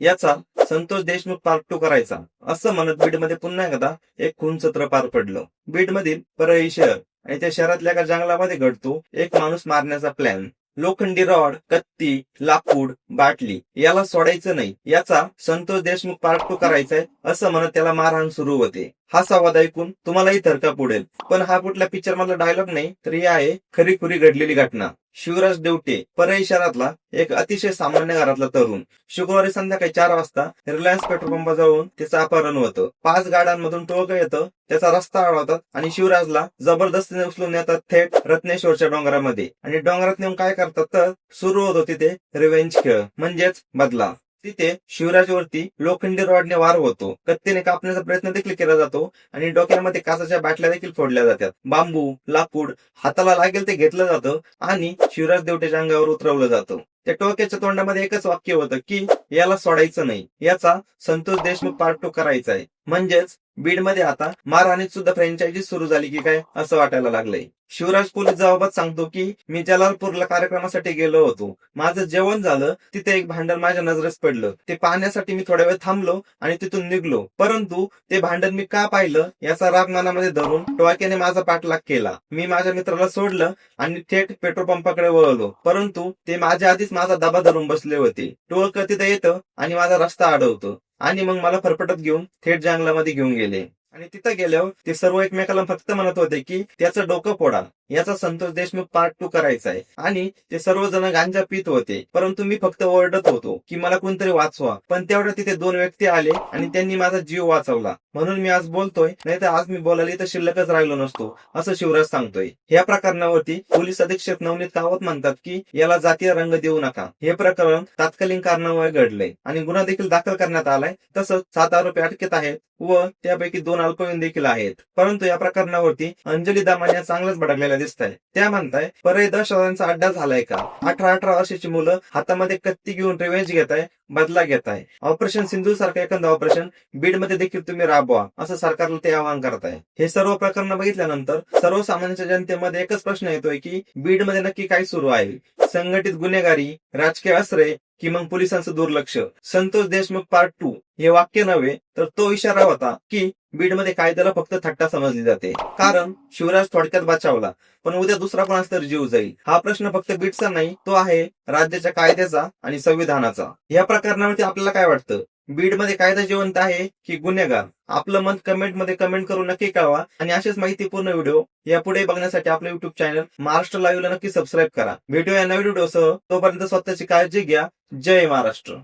याचा Santosh Deshmukh part two करायचा. असं म्हणत बीडमध्ये पुन्हा एकदा एक खून सत्र पार पडलं. बीडमधील परळी शहर आणि त्या शहरातल्या एका जंगलामध्ये घडतो एक माणूस मारण्याचा प्लॅन लोखंडी रॉड कत्ती लाकूड बाटली याला सोडायचं नाही. याचा संतोष देशमुख पार्ट टू करायचाय असं म्हणत त्याला मारहाण सुरू होते. हा संवाद ऐकून तुम्हालाही थरका पुढेल पण हा कुठल्या पिक्चर मधला डायलॉग नाही तर ही आहे खरी खुरी घडलेली घटना. शिवराज देवटे परळी शहरातला एक अतिशय सामान्य घरातला तरुण. शुक्रवारी संध्याकाळी चार वाजता रिलायन्स पेट्रोल पंप जाऊन त्याचं अपहरण होतं. पाच गाड्यांमधून टोळक येतं त्याचा रस्ता अडवतात आणि शिवराजला जबरदस्तीने उचलून येतात थेट रत्नेश्वरच्या डोंगरामध्ये. आणि डोंगरात नेऊन काय करतात तर सुरू होतो तिथे रिवेंज खेळ म्हणजेच बदला. तिथे शिवराजवरती लोखंडी रॉडने वार होतो. कत्तीने कापण्याचा प्रयत्न देखील केला जातो आणि डोक्यामध्ये काचाच्या बाटल्या देखील फोडल्या जातात. बांबू लाकूड हाताला लागेल ते घेतलं जातं आणि शिवराज देवटेच्या अंगावर उतरवलं जातं. त्या टोक्याच्या तोंडामध्ये एकच वाक्य होतं की याला सोडायचं नाही. याचा संतोष देशमुख पार्ट टू करायचा आहे. म्हणजेच बीडमध्ये आता मारहाणीत सुद्धा फ्रँचायझी सुरू झाली की काय असं वाटायला लागलंय. शिवराज पोलीस जबाबात सांगतो की मी जलालपूरला कार्यक्रमासाठी गेलो होतो. माझं जेवण झालं तिथे एक भांडण माझ्या नजरेस पडलं. ते पाहण्यासाठी मी थोड्या वेळ थांबलो आणि तिथून निघलो. परंतु ते भांडण मी का पाहिलं याचा राग मनामध्ये धरून टोळक्याने माझा पाठलाग केला. मी माझ्या मित्राला सोडलं आणि थेट पेट्रोल पंपाकडे वळलो. परंतु ते माझ्या आधीच माझा दबा धरून बसले होते. टोळक तिथे येतं आणि माझा रस्ता अडवतो आणि मग मला फरफटत घेऊन थेट जंगलामध्ये घेऊन गेले. आणि तिथं गेल्यावर ते सर्व एकमेकाला फक्त म्हणत होते की त्याचं डोकं फोडा. याचा संतोष देशमुख पार्ट टू करायचा आहे. आणि ते सर्वजण गांजा पित होते. परंतु मी फक्त ओरडत होतो की मला कोणतरी वाचवा. पण तेवढ्या तिथे दोन व्यक्ती आले आणि त्यांनी माझा जीव वाचवला. म्हणून मी आज बोलतोय नाही तर आज मी बोलायला तर शिल्लकच राहिलो नसतो असं शिवराज सांगतोय. या प्रकरणावरती पोलीस अधीक्षक नवनीत कावत म्हणतात की याला जातीय रंग देऊ नका. हे प्रकरण तात्कालीन कारणामुळे घडलंय. आणि गुन्हा देखील दाखल करण्यात आलाय. तसंच सात आरोपी अटकेत आहेत व त्यापैकी दोन अल्पवयीन देखील आहेत. परंतु या प्रकरणावरती अंजली दामान या चांगल्याच भडकलेल्या दिसत आहे त्या म्हणताय परळी दहशतवाद्यांचा अड्डा झालाय का? अठरा अठरा वर्षाची मुलं हातामध्ये कत्ती घेऊन रिव्हेंज घेत आहे बदला घेत आहे ऑपरेशन सिंधू सारखं एखादं ऑपरेशन बीडमध्ये देखील तुम्ही राबवा असं सरकारला ते आवाहन करत आहे हे सर्व प्रकरण बघितल्यानंतर सर्वसामान्य जनतेमध्ये एकच प्रश्न येतोय की बीडमध्ये नक्की काय सुरू आहे? संघटित गुन्हेगारी राजकीय आश्रय की मग पोलिसांचं दुर्लक्ष? संतोष देशमुख पार्ट टू हे वाक्य नव्हे तर तो इशारा होता की बीडमध्ये कायद्याला फक्त थट्टा समजली जाते. कारण शिवराज थोडक्यात बचावला पण उद्या दुसरा कोणाचा तर जीव जाईल. हा प्रश्न फक्त बीडचा नाही तो आहे राज्याच्या कायद्याचा आणि संविधानाचा. या प्रकरणावरती आपल्याला काय वाटतं? बीडमध्ये कायदा जिवंत आहे की गुन्हेगार? आपलं मत कमेंटमध्ये कमेंट करून नक्की कळवा. आणि असेच माहितीपूर्ण व्हिडिओ यापुढे बघण्यासाठी आपलं युट्यूब चॅनल महाराष्ट्र लाईव्हला नक्की सबस्क्राईब करा. भेटूया नवीन व्हिडिओसह. तोपर्यंत स्वतःची काळजी घ्या. जय महाराष्ट्र.